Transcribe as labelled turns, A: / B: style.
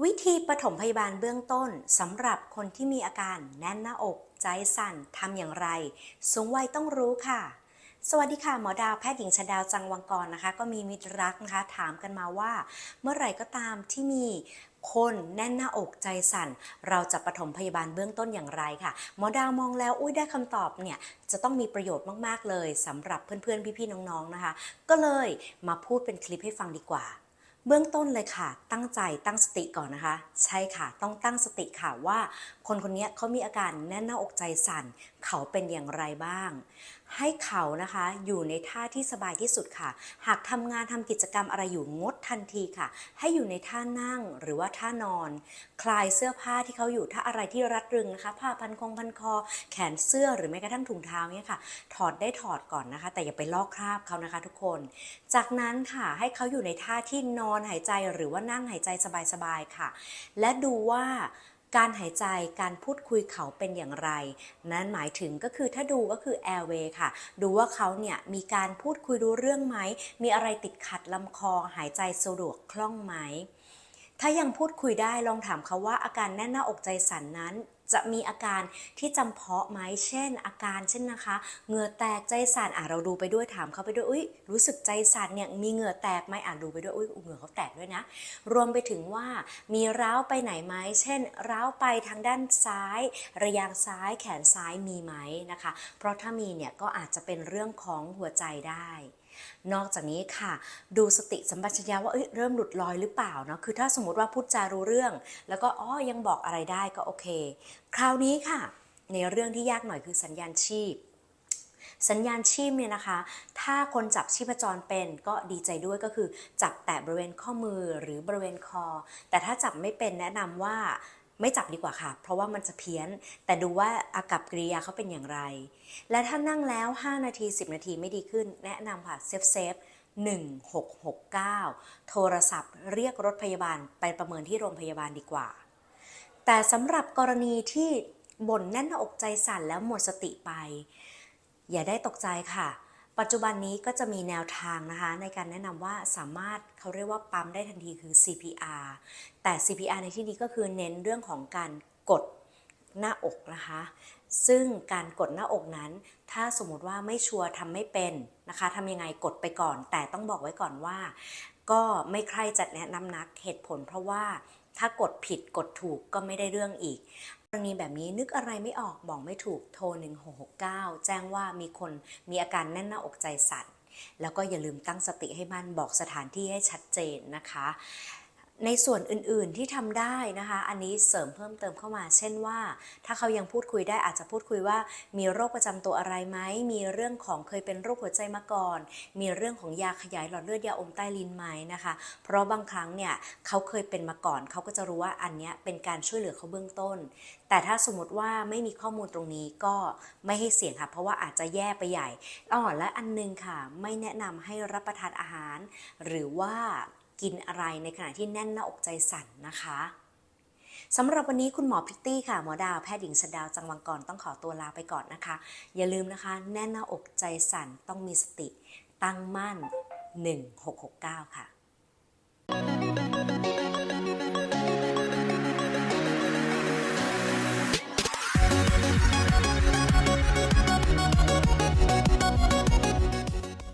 A: วิธีปฐมพยาบาลเบื้องต้นสำหรับคนที่มีอาการแน่นหน้าอก ใจสั่นทำอย่างไร สูงวัยต้องรู้ค่ะ สวัสดีค่ะ หมอดาวแพทย์หญิงชดาวจังวังกรนะคะ ก็มีมิตรรักนะคะ ถามกันมาว่า เมื่อไหร่ก็ตามที่มีคนแน่นหน้าอกใจสั่น เราจะปฐมพยาบาลเบื้องต้นอย่างไรค่ะ หมอดาวมองแล้วอุ้ยได้คำตอบเนี่ยจะต้องมีประโยชน์มากๆเลยสำหรับเพื่อนๆพี่ๆน้องๆนะคะ ก็เลยมาพูดเป็นคลิปให้ฟังดีกว่า เบื้องต้นเลยค่ะ ตั้งใจตั้งสติก่อนนะคะ ใช่ค่ะ ต้องตั้งสติค่ะว่า คนคนนี้เขามีอาการแน่นหน้าอกใจสั่น เขาเป็นอย่างไรบ้าง ให้เขานะคะอยู่ในท่าที่สบายที่สุดค่ะ หากทำงานทำกิจกรรมอะไรอยู่งดทันทีค่ะ ให้อยู่ในท่านั่งหรือว่าท่านอน คลายเสื้อผ้าที่เขาอยู่ถ้าอะไรที่รัดรึงนะคะผ้าพันคงพันคอ แขนเสื้อหรือแม้กระทั่งถุงเท้าเนี่ยค่ะ ถอดได้ถอดก่อนนะคะ แต่อย่าไปลอกคราบเขานะคะ ทุกคน จากนั้นค่ะให้เขาอยู่ในท่าที่นอนอนหายใจหรือว่านั่งหายใจสบายๆค่ะ และดูว่าการหายใจการพูดคุยเขาเป็นอย่างไร นั่นหมายถึงก็คือถ้าดูก็คือ airway ค่ะ ดูว่าเขาเนี่ยมีการพูดคุยรู้เรื่องไหม มีอะไรติดขัดลำคอ หายใจสะดวกคล่องไหม ถ้ายังพูดคุยได้ลองถามเขาว่าอาการแน่นหน้าอกใจสั่นนั้น จะมีอาการที่จำเพาะไหมเช่น อาการเช่นนะคะ เหงื่อแตกใจสั่นอะเราดูไปด้วยถามเขาไปด้วยอุ้ยรู้สึกใจสั่นเนี่ยมีเหงื่อแตกไหมอะดูไปด้วยอุ้ยเหงื่อเขาแตกด้วยนะ รวมไปถึงว่ามีร้าวไปไหนไหมเช่น ร้าวไปทางด้านซ้าย ระยางซ้ายแขนซ้ายมีไหมนะคะ เพราะถ้ามีเนี่ยก็อาจจะเป็นเรื่องของหัวใจได้ นอกจากนี้ค่ะ ดูสติสัมปชัญญะว่าเเริ่มหลุดลอยหรือเปล่าเนาะคือถ้าสมมติว่าพูดจารู้เรื่อง แล้วก็อ๋อยังบอกอะไรได้ก็โอเค คราวนี้ค่ะ ในเรื่องที่ยากหน่อยคือสัญญาณชีพสัญญาณชีพเนี่ยนะคะ ถ้าคนจับชีพจรเป็นก็ดีใจด้วยก็คือจับแต่บริเวณข้อมือหรือบริเวณคอ แต่ถ้าจับไม่เป็นแนะนำว่า ไม่จับดีกว่าค่ะ เพราะว่ามันจะเพี้ยน แต่ดูว่าอากับกิริยาเขาเป็นอย่างไร และถ้านั่งแล้ว 5 นาที 10 นาทีไม่ดีขึ้น แนะนำค่ะเซฟเซฟ1669 โทรศัพท์เรียกรถพยาบาลไปประเมินที่โรงพยาบาลดีกว่า แต่สำหรับกรณีที่บ่นแน่นอกใจสั่นแล้วหมดสติไป อย่าได้ตกใจค่ะ ปัจจุบันนี้ก็จะมีแนวทางนะคะ ในการแนะนำว่าสามารถเขาเรียกว่าปั๊มได้ทันทีคือ CPR แต่ CPR ในที่นี้ก็คือเน้นเรื่องของการกดหน้าอกนะคะ ซึ่งการกดหน้าอกนั้น ถ้าสมมติว่าไม่ชัวร์ทำไม่เป็นนะคะทำยังไงกดไปก่อน แต่ต้องบอกไว้ก่อนว่า ก็ไม่ใครจะแนะนำนักเหตุผล เพราะว่าถ้ากดผิดกดถูกก็ไม่ได้เรื่องอีก กรณีแบบนี้นึกอะไรไม่ออกบอกไม่ถูกโทร 1669 แจ้งว่ามีคนมีอาการแน่นหน้าอกใจสั่นแล้วก็อย่าลืมตั้งสติให้มั่นบอกสถานที่ให้ชัดเจนนะคะ ในส่วนอื่นๆที่ทำได้นะคะ อันนี้เสริมเพิ่มเติมเข้ามา เช่นว่า ถ้าเขายังพูดคุยได้อาจจะพูดคุยว่า มีโรคประจำตัวอะไรไหม มีเรื่องของเคยเป็นโรคหัวใจมาก่อน มีเรื่องของยาขยายหลอดเลือดยาอมใต้ลิ้นไหมนะคะ เพราะบางครั้งเนี่ยเขาเคยเป็นมาก่อน เขาก็จะรู้ว่าอันนี้เป็นการช่วยเหลือเขาเบื้องต้น แต่ถ้าสมมติว่าไม่มีข้อมูลตรงนี้ก็ไม่ให้เสี่ยงค่ะ เพราะว่าอาจจะแย่ไปใหญ่อ๋อและอันนึงค่ะ ไม่แนะนำให้รับประทานอาหาร หรือว่า กินอะไรในขณะที่แน่นหน้าอกใจสั่นนะคะสำหรับวันนี้คุณหมอพิตตี้ค่ะ หมอดาวแพทย์หญิงสดาวจังหวังกรต้องขอตัวลาไปก่อนนะคะ อย่าลืมนะคะ แน่นหน้าอกใจสั่นต้องมีสติ ตั้งมั่น 1669 ค่ะ